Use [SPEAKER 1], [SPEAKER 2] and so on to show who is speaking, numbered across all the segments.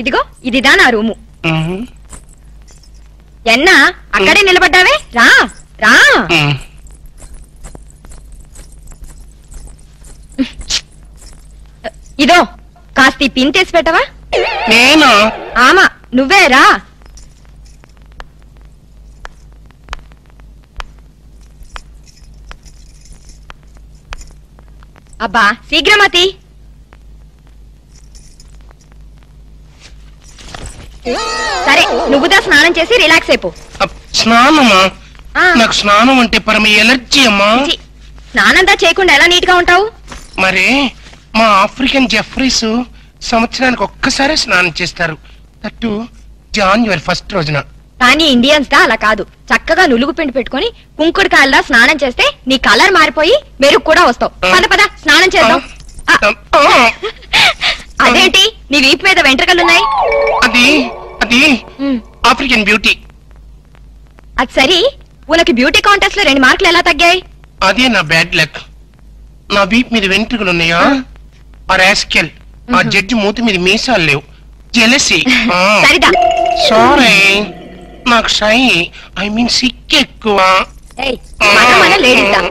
[SPEAKER 1] ఇదిగో ఇదిదా నా రూము. ఎన్నా అక్కడే నిలబడ్డావే? రా రా. ఇదో కాస్త ఈ పిన్ తీసి పెట్టవా?
[SPEAKER 2] నేనా?
[SPEAKER 1] ఆమా నువ్వే రా. అబ్బా శీఘ్రమతి. సరే నువ్వుదా స్నానం చేసి రిలాక్స్ అయిపో.
[SPEAKER 2] స్నానమా. నాకు స్నానం అంటే పరమ ఎలర్జీ అమ్మా.
[SPEAKER 1] స్నానంతా చేయకుండా ఎలా నీట్గా ఉంటావు?
[SPEAKER 2] మరి మా ఆఫ్రికన్ జెఫ్రీస్ సంవత్సరానికి ఒక్కసారి స్నానం చేస్తారు. దట్టు జాన్యువరి ఫస్ట్ రోజున.
[SPEAKER 1] కానీ ఇండియన్స్ దా అలా కాదు. చక్కగా నులుగు పిండి పెట్టుకొని కుంకుడుకాయల్లా స్నానం చేస్తే నీ కలర్ మారిపోయి మెరుగు కూడా వస్తావు. పద పద స్నానం చేద్దాం. అదేంటి? నీ వీపు మీద వెంట్రుకలున్నాయి?
[SPEAKER 2] అది అది ఆఫ్రికన్ బ్యూటీ
[SPEAKER 1] అది సరి? ఉనకి బ్యూటీ కాంటెస్ట్లో రెండు మార్కులు ఎలా తగ్గాయి?
[SPEAKER 2] అదే నా బ్యాడ్ లక్ నా వీప్ మీద వెంట్రుకలు ఉన్నాయా? ఆ. రాస్కెల్ ఆ జడ్జి మూతి మీద మీసాలు లేవు. జెలసి
[SPEAKER 1] సరిదా.
[SPEAKER 2] సారీ నాకు షై ఐ మీన్ సిక్ ఎక్కువ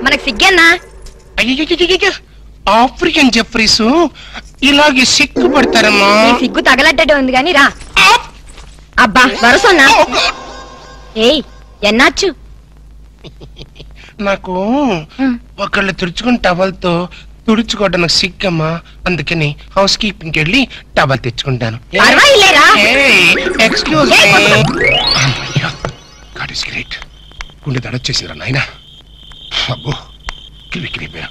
[SPEAKER 1] మనకు సిగ్గేనా
[SPEAKER 2] అయ్యయ్యయ్యయ్యయ్య. ఆఫ్రికన్ జెఫ్రీస్ ఇలాగే సిగ్గుపడతారమ్మా
[SPEAKER 1] నీ సిగ్గు తగలడ్డటే ఉంది గాని రా! అబ్బా వరసన్నా! ఏయ్ ఎన్నాచ్చు?
[SPEAKER 2] నాకు. ఒకళ్ళు తుడుచుకుని టవల్తో తుడుచుకోవడం నాకు సిగ్గమ్మా. అందుకని హౌస్ కీపింగ్కి వెళ్ళి టవల్ తెచ్చుకుంటాను ఎక్స్క్యూజ్. God is great. గుండె దడొచ్చేసిందిరా నాయన. అబ్బో అబ్బా